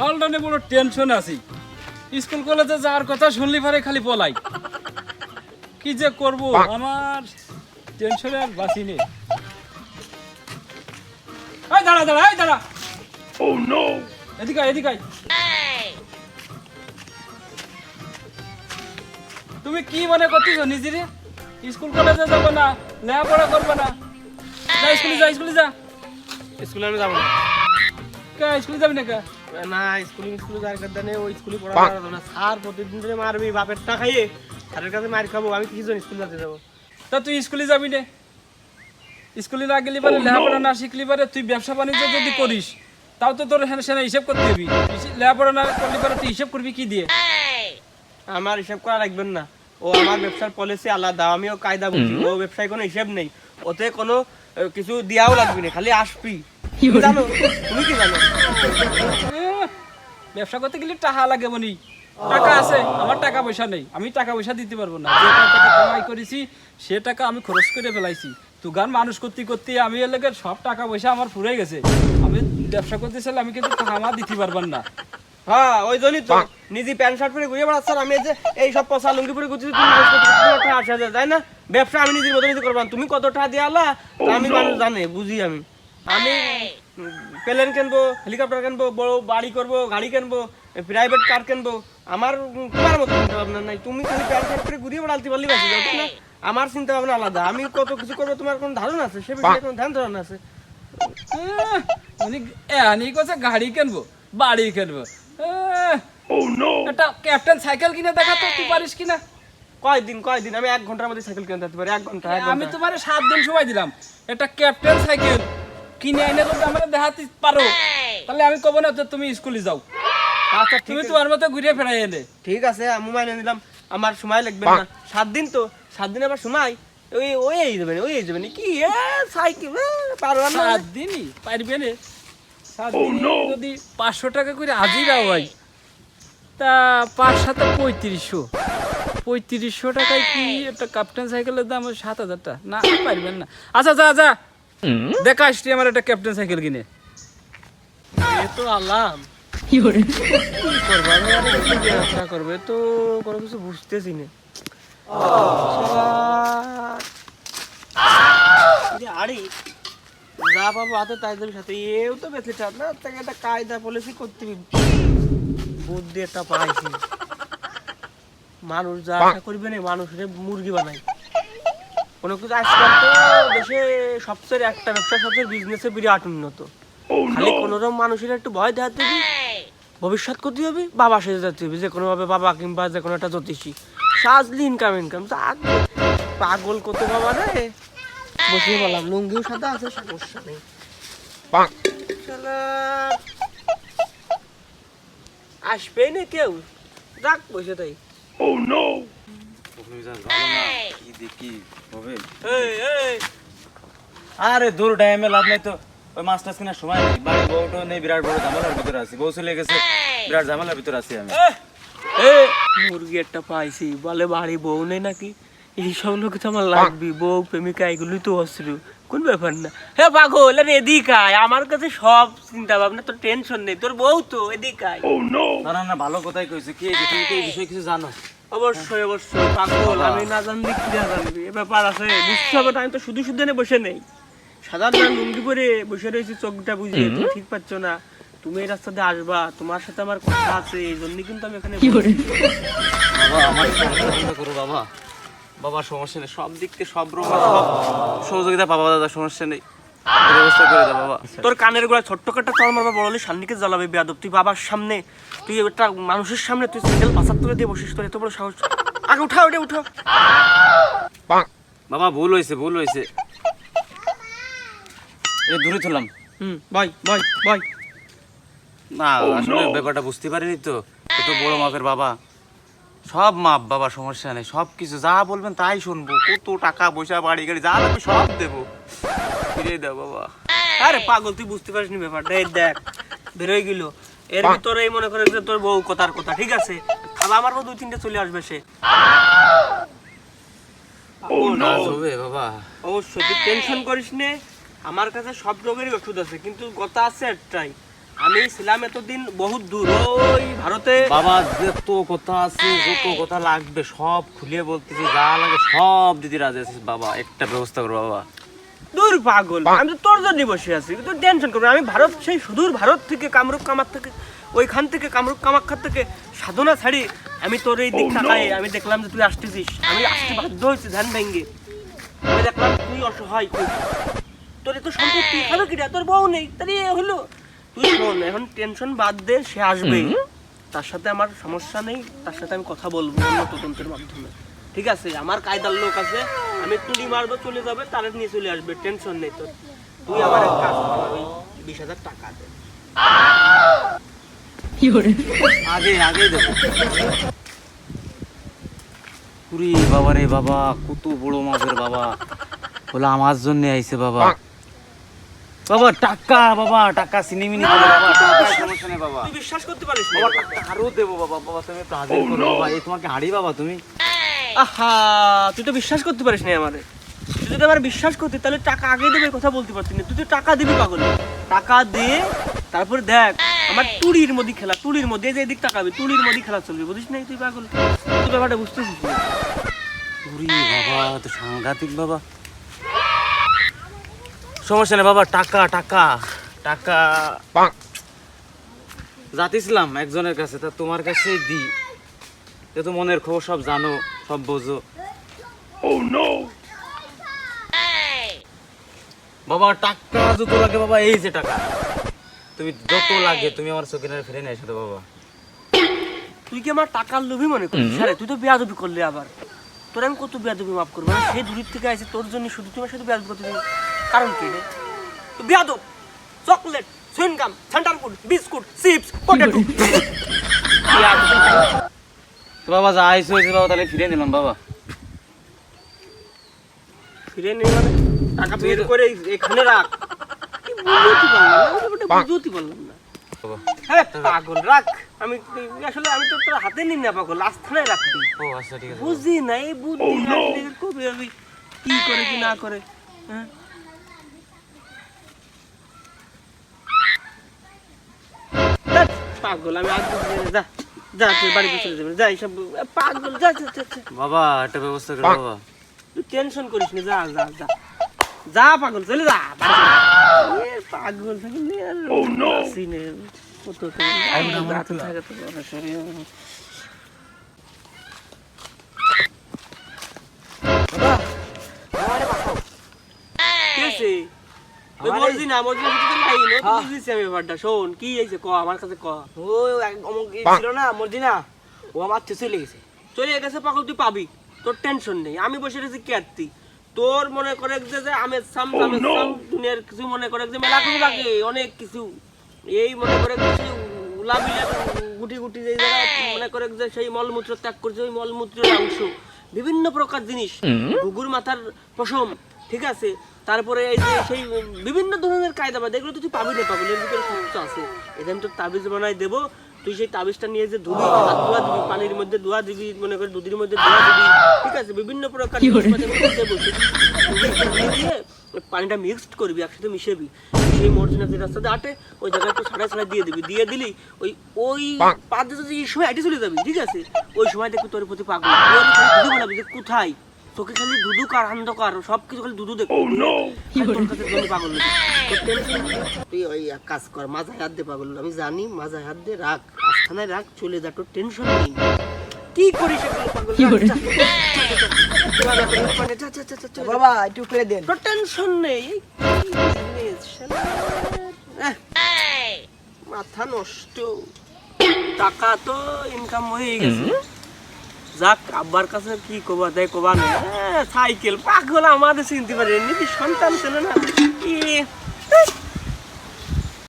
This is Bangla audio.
হলডনে বড় টেনশন আছি। স্কুল কলেজে যাওয়ার কথা শুনলি পারে খালি পলাই কি যে করব আমার টেনশনে আর বাঁচি নেই। এই দাঁড়া দাঁড়া এই দাঁড়া। ও নো এদিকে আয়, এদিকে আয়। তুমি কি মনে করতেছো নিজেরে? স্কুল কলেজে যাব না লেখাপড়া করব না? যা স্কুলে যা স্কুলে যা। স্কুলে আমি যাব না। কে স্কুলে যাবি না কে? না স্কুলে স্কুলে যাওয়ার কথা নেই ওই স্কুলে না। স্যার প্রতিদিন ধরে মারবি বাপের টাকা খাইয়ে স্যারের কাছে মার খাব আমি কি জন্য স্কুল যেতে যাব? তা তুই স্কুলে যাবি না। স্কুলে না গেলি পারে লেখাপড়া না শিখলি পারে তুই ব্যবসা বাণিজ্য যদি করিস তাও তো তোর হ্যাঁ সেনা হিসেব করতে হবি। লেখাপড়া না করলি পারে তুই হিসেব করবি কি দিয়ে? আমার হিসাব করা রাখবেন না। ও আমার ব্যবসার পলিসি আলাদা আমিও কায়দা বুঝি ও ব্যবসায় কোনো হিসাব নেই। ওতে কোনো কিছু দিয়াও লাগবে না খালি আসবি। জানো? তুমি কি জানো? ব্যবসা করতে গেলে টাকা লাগে মনি। টাকা আছে আমার টাকা পয়সা নেই আমি টাকা পয়সা দিতে পারব না। যে টাকা কামাই করেছি সে টাকা আমি খরচ করে ফেলাইছি। তো গান মানুষ করতে করতে আমি এলাকার সব টাকা পয়সা আমার ফুরে গেছে। আমি ব্যবসা করতে চাইলে আমি কিন্তু টাকা আমার দিতে পারবার না। হ্যাঁ ওই জন্যই তো নিজে প্যান্ট শার্ট পরে ঘুরে বেড়াচ্ছ আমি যে এই সব পয়সা লুঙ্গি পরে ঘুরছি তুমি মানুষ টাকা আসে হাজার তাই না? ব্যবসা আমি নিজের মতো নিজে করব তুমি কত টাকা দিয়ে আলা আমি মানুষ জানে বুঝি আমি। আমি প্লেন কিনবো হেলিকপ্টার কিনবো বড় বাড়ি করব গাড়ি কিনবো প্রাইভেট কার কিনবো। আমার তোমার মতো চিন্তা ভাবনা নাই। তুমি খালি প্যান্ট শার্ট পরে ঘুরিয়ে বেড়াতে পারলি বাসি যাও, না? আমার চিন্তা ভাবনা আলাদা। আমি কত কিছু করব তোমার কোনো ধারণা আছে? সে বিষয়ে কোনো ধ্যান ধারণা আছে? গাড়ি কিনবো বাড়ি কিনবো। আহ, একটা ক্যাপ্টেন সাইকেল কিনে দেখা তো তুই পারিস কিনা? কয়দিন কয়দিন? আমি এক ঘণ্টার মধ্যে সাইকেল কিনতে পারি এক ঘণ্টা আমি তোমার সাত দিন সময় দিলাম। একটা ক্যাপ্টেন সাইকেল কিনে এনে যদি আমরা দেখাতে পারো তাহলে আমি কব না যে তুমি স্কুলে যাও। আচ্ছা তুমি তোমার মতো ঘুরে ফেরাই এনে ঠিক আছে আমি মাইনে নিলাম। আমার সময় লাগবে না। সাত দিন তো সাত দিন আবার সময়? ওই ওই এই ওই এই কি এ, সাইকেল পারবা না। সাত দিনই? পারবে না। সাত দিন যদি পাঁচশো টাকা করে হাজিরা হয় তা পাঁচ সাথে পঁয়ত্রিশশো। পঁয়ত্রিশশো টাকায় কি একটা ক্যাপ্টেন সাইকেলের দাম সাত হাজার টাকা? না পারবেন না। আচ্ছা যা যা দেখা আসছি আমার একটা ক্যাপ্টেন সাইকেল কিনে। তো আলাম কি করব আমি আর কি ব্যবসা করব তো কোনো কিছু বুঝতেছি না। আরে যা পাবো হাতে তাই দেবে সাথে। এও তো বেঁচে না তাকে একটা কায়দা পলিসি করতে বুদ্ধি একটা পাইছি। মানুষ যা আশা করবে না মানুষের মুরগি বানায়। কোনো কিছু আজকাল তো দেশে সবচেয়ে একটা ব্যবসা সবচেয়ে বিজনেসে বিরাট উন্নত। খালি কোনো রকম মানুষের একটু ভয় দেখাতে হবে। ভবিষ্যৎ করতে হবে বাবা সেজে যেতে হবে যে কোনো ভাবে বাবা কিংবা যে কোনো একটা জ্যোতিষী। সাজলি ইনকাম ইনকাম পাগল কত বাবা রে? বসে বললাম লুঙ্গিও সাদা আছে সমস্যা নেই। আসবেই না কেউ। যাক বসে তাই কি দেখি আরে দূর টাইমে লাভ নাই তো। ওই মাছ টাছ কেনার সময় নেই। বাড়ি বউটা নেই বিরাট বড় ঝামেলার ভিতরে আছি। বউ চলে গেছে বিরাট ঝামেলার ভিতরে আছি আমি। মুরগি একটা পাইছি। বলে বাড়ি বউ নেই নাকি? এইসব লোক তো আমার লাগবে। বউ প্রেমিকা এগুলোই তো অশ্রু। কোন ব্যাপার না? হে পাগল আরে এদিক আয় আমার কাছে সব চিন্তা ভাবনা তোর টেনশন নেই। তোর বউ তো এদিক আয় না না না ভালো কথাই কইছে। কি? তুমি তো এই বিষয়ে কিছু জানো? অবশ্যই অবশ্যই। পাগল আমি না জানবি কি না জানবি? এ ব্যাপার আছে বুঝতে হবে আমি তো শুধু শুধু এনে বসে নেই। সাধারণ লুঙ্গি পরে বসে রয়েছি চোখটা বুঝিয়ে তুমি ঠিক পাচ্ছ না। তুমি এই রাস্তাতে আসবা তোমার সাথে আমার কথা আছে এই জন্যই কিন্তু আমি এখানে বাবা আমার করো বাবা। বাবা সমস্যা নেই সব দিক থেকে সব রকম সহযোগিতা পাবা দাদা সমস্যা নেই। ব্যবস্থা করে দাও বাবা। তোর কানের গোড়া ছোট্ট কাটা চল মারবা বড় হলে সান্নিকে জ্বালাবে বেয়াদব। তুই বাবার সামনে তুই একটা মানুষের সামনে তুই তুলে দিয়ে বসিস তোর এত বড় সাহস। আগে উঠা ওটা উঠা। বাবা ভুল হয়েছে ভুল হয়েছে। এ দূরে তুললাম হুম বয় বয় বয় না আসলে ব্যাপারটা বুঝতে পারিনি তো। এত বড় মাপের বাবা। সব মাপ বাবা সমস্যা নেই। সব কিছু যা বলবেন তাই শুনব। কত টাকা পয়সা বাড়ি গাড়ি যা লাগবে সব দেবো। ফিরে দাও বাবা। আরে পাগল তুই বুঝতে পারিস নি ব্যাপারটা। এই দেখ বেরোয় গেল। এর ভিতরে মনে করে যে তোর বউ কথার কথা ঠিক আছে? দুই তিনটে চলে আসবে সে। বাবা। অবশ্যই তুই টেনশন করিস নে। আমার কাছে সব রোগেরই ওষুধ আছে কিন্তু কথা আছে একটাই। আমি ছিলাম এতদিন বহুত দূর। ওই ভারতে। বাবা যত কথা আছে যত কথা লাগবে সব খুলে বলতেছি যা লাগে সব দিদি রাজি আছিস বাবা। একটা ব্যবস্থা করো বাবা। দূর পাগল। আমি তো তোর জন্য বসে আছি তুই টেনশন করবি। আমি ভারত সেই সুদূর ভারত থেকে কামরূপ কামার থেকে ওইখান থেকে কামরূপ কামাখ্যার থেকে সাধনা ছাড়ি আমি তোর এই দিক তাকাই আমি দেখলাম যে তুই আসতেছিস। আমি আসতে বাধ্য হয়েছি ভেঙ্গে। আমি দেখলাম তুই অসহায় খুব তোর এত সম্পত্তি কিনা তোর বউ নেই। তাহলে এ হলো। তুই শোন এখন টেনশন বাদ দে সে আসবে। তার সাথে আমার সমস্যা নেই। তার সাথে আমি কথা বলব অন্য তদন্তের মাধ্যমে। ঠিক আছে? আমার কায়দার লোক আছে। আমি তুলি মারবো চলে যাবে তারা নিয়ে চলে আসবে টেনশন নেই তোর। তুই আমার এক কাজ কর ওই বিশ হাজার টাকা দে আগে আগে দেবো। পুরি বাবা রে বাবা কত বড় মাপের বাবা। বলে আমার জন্য আইছে বাবা। বাবা টাকা বাবা টাকা সিনেমিনি বাবা টাকা সমস্যা নেই বাবা। তুই বিশ্বাস করতে পারিস না? বাবা টাকা আরও দেবো বাবা বাবা তুমি করো বাবা এই তোমাকে হাড়ি বাবা তুমি। আহা তুই তো বিশ্বাস করতে পারিস না আমারে। তুই যদি আমার বিশ্বাস করতি তাহলে টাকা আগে দেবে কথা বলতে পারতি না। তুই তো টাকা দিবি পাগল। টাকা দে তারপর দেখ আমার টুরির মধ্যে খেলা টুরির মধ্যে যে এদিক তাকাবি টুরির মধ্যে খেলা চলবে বুঝিস না তুই পাগল? তুই ব্যাপারটা বুঝতেছিস না। বাবা তো সাংঘাতিক বাবা। সমস্যা নেই বাবা টাকা টাকা টাকা। যাতিছিলাম একজনের কাছে তা তোমার কাছে দি। তো মনের খবর সব জানো। সব বোঝো। বাবা টাকা যত লাগে বাবা এই যে টাকা। তুমি যত লাগে তুমি আমার চোখে ফিরে নিয়ে এসো বাবা। তুই কি আমার টাকার লোভই মনে করিস? আরে তুই তো বেয়াদবি করলি আবার। তোর আমি কত বেয়াদবি মাফ করব? সেই দূরের থেকে আসি তোর জন্য শুধু তোমার সাথে বেয়াদবি করতে। কারণ কি রে? তুই বেয়াদব। Chocolate chewing gum centre food biscuit chips potato. তো বাবা যা আইসো হয়েছে বাবা তাহলে ফিরে নিলাম বাবা। ফিরে মানে টাকা বের করে এখানে রাখ। কি বুঝতে পারলাম না বুঝতে পারলাম না। হ্যাঁ পাগল রাখ। আমি আসলে আমি তো তোর হাতে নিই না পাগল। আস্থানায় রাখবি ও আচ্ছা ঠিক আছে। বুঝি না এই বুদ্ধি আসলে কবে আমি কি করে কি না করে হ্যাঁ? পাগল আমি আজ যা। যা তুই বাড়িতে চলে যাবে। যা এইসব পাগল যা যা যা, যা। বাবা একটা ব্যবস্থা করো বাবা। তুই টেনশন করিস না যা যা যা। যা পাগল চলে যা পাগল নে। কত থাকে তো। কি হয়েছে? ওই মর্জিনা, মর্জিনা কিছু তো নাই, নে? তুই বুঝিস আমি ব্যাপারটা। শোন, কি হয়েছে ক, আমার কাছে ক। ও এক- অমুক ই ছিল না মর্জিনা? ও আমার চলে গেছে। চলে গেছে পাগল তুই পাবি তোর টেনশন নেই আমি বসে রয়েছি কেয়ারতি তোর মনে করে যে সাম সাম দুনিয়ার কিছু মনে করে যে মেলা কিছু লাগে অনেক কিছু। এই মনে করে কিছু উলাবিলে গুটি গুটি যে মনে করে যে সেই মলমূত্র ত্যাগ করছে ওই মলমূত্রের অংশ। বিভিন্ন প্রকার জিনিস গুগুর মাথার পশম ঠিক আছে? তারপরে এই যে সেই বিভিন্ন ধরনের কায়দা বাদ এগুলো তো তুই পাবি না পাবি এর ভিতরে সমস্ত আছে। আমি তোর তাবিজ বানাই দেবো তুই সেই তাবিজটা নিয়ে যে ধুবি হাত ধোয়া দিবি পানির মধ্যে ধোয়া দিবি মনে করে দুধের মধ্যে ধোয়া দিবি ঠিক আছে? বিভিন্ন প্রকার পানিটা মিক্সড করবি একসাথে মিশাবি সেই মর্জিনা যে রাস্তাতে আটে ওই জায়গায় একটু ছাড়া ছাড়া দিয়ে দিবি। দিয়ে দিলি ওই ওই পাঁচ যদি এই সময় আটে চলে যাবি ঠিক আছে? ওই সময় দেখবি তোর প্রতি পাগল। খালি দুধু বানাবি? যে কোথায়? তোকে খালি দুদু কার অন্ধকার সব কিছু খালি দুদু দেখ oh, পাগল তুই ওই কাজ কর হাত দে পাগল আমি জানি হাত দে রাখ রাখ চলে যা টেনশন নেই। কি করিস বাবা একটু করে দেন। টেনশন নেই। মাথা নষ্ট। টাকা তো ইনকাম হয়ে গেছে। যাক, আব্বার কাছে কি কবা, দেয় কবা নেই সাইকেল, পাগল, আমাদের চিনতে পারে এমনি সন্তান ছিল না।